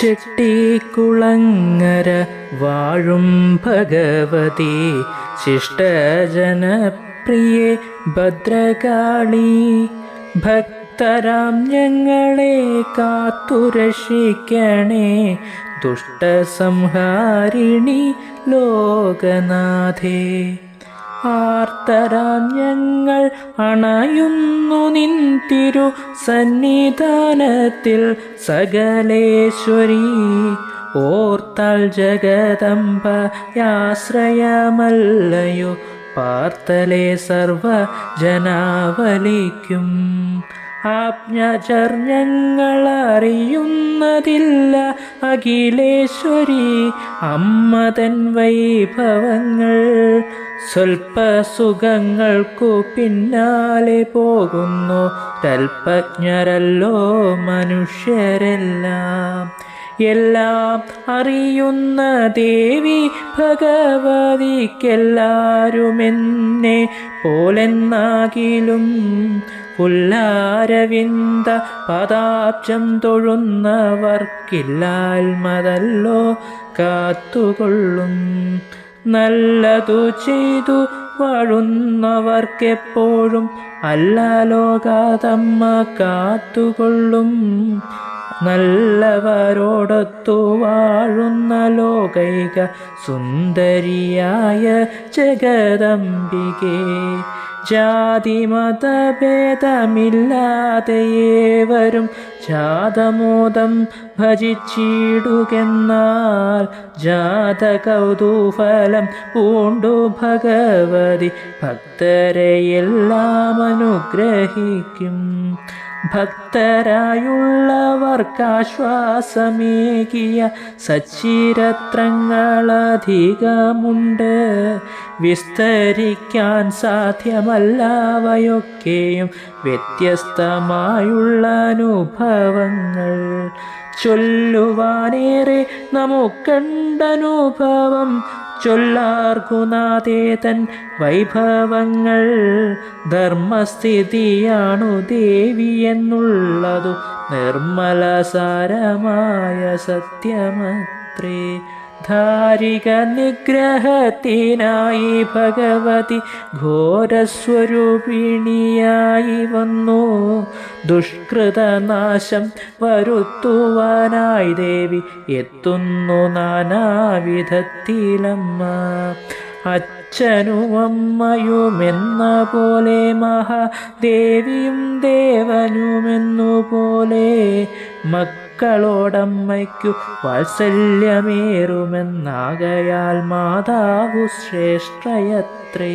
ചെട്ടിക്കുളങ്ങര വാഴും ഭഗവതി. ശിഷ്ടജനപ്രിയെ ഭദ്രകാളി. ഭക്തരാം ഞങ്ങളെ കാത്തുരക്ഷിക്കണേ. ദുഷ്ടസംഹാരിണി ലോകനാഥേ. ആർത്തരാം ഞങ്ങൾ അണയുന്നു നിൻ തിരു സന്നിധാനത്തിൽ സകലേശ്വരി. ഓർത്താൽ ജഗദംബയാശ്രയമല്ലയോ പാർത്തലെ സർവ ജനാവലിക്കും ആജ്ഞചർ ഞങ്ങൾ അറിയുന്നതില്ല അഖിലേശ്വരി അമ്മതൻ വൈഭവങ്ങൾ. സ്വൽപ്പ സുഖങ്ങൾക്കു പിന്നാലെ പോകുന്നു. തൽപജ്ഞരല്ലോ മനുഷ്യരെല്ലാം. എല്ലാം അറിയുന്ന ദേവി ഭഗവതിക്കെല്ലാരുമെന്നെ പോലെന്നാകിലും പുല്ലാരവിന്ദ പദാബ്ജം തൊഴുന്നവർക്കില്ലാൽമതല്ലോ കാത്തുകൊള്ളും. നല്ലതു ചെയ്തു വാഴുന്നവർക്കെപ്പോഴും അല്ല ലോകാതമ്മ കാത്തുകൊള്ളും. നല്ലവരോടൊത്തു വാഴുന്ന ലോകൈക സുന്ദരിയായ ജഗദംബികേ. ജാതി മതഭേദമില്ലാതെ ഏവരും ജാതമോദം ഭജിച്ചിടുകെന്നാൽ ജാത കൗതൂഫലം പൂണ്ടു ഭഗവതി. ഭക്തരെയെല്ലാം അനുഗ്രഹിക്കും. ഭക്തരായുള്ളവർക്കാശ്വാസമേകിയ സച്ചിരത്രങ്ങളധികമുണ്ട്. വിസ്തരിക്കാൻ സാധ്യമല്ലവയൊക്കെയും വ്യത്യസ്തമായുള്ള അനുഭവങ്ങൾ ചൊല്ലുവാനേറെ നമുക്കണ്ടനുഭവം. ചൊല്ലാർക്കുനാഥേ തൻ വൈഭവങ്ങൾ. ധർമ്മസ്ഥിതിയാണു ദേവി എന്നുള്ളതു നിർമ്മല സാരമായ സത്യമത്രേ. ധാരിക നിഗ്രഹത്തിനായി ഭഗവതി ഘോരസ്വരൂപിണിയായി വന്നു. ദുഷ്കൃതനാശം വരുത്തുവാനായി ദേവി എത്തുന്നു നാനാവിധത്തിലമ്മ. അച്ഛനും അമ്മയുമെന്ന പോലെ മഹാദേവിയും ദേവനുമെന്നു പോലെ മക്കളോടമ്മയ്ക്കു വാത്സല്യമേറുമെന്നാകയാൽ മാതാവു ശ്രേഷ്ഠയത്രേ.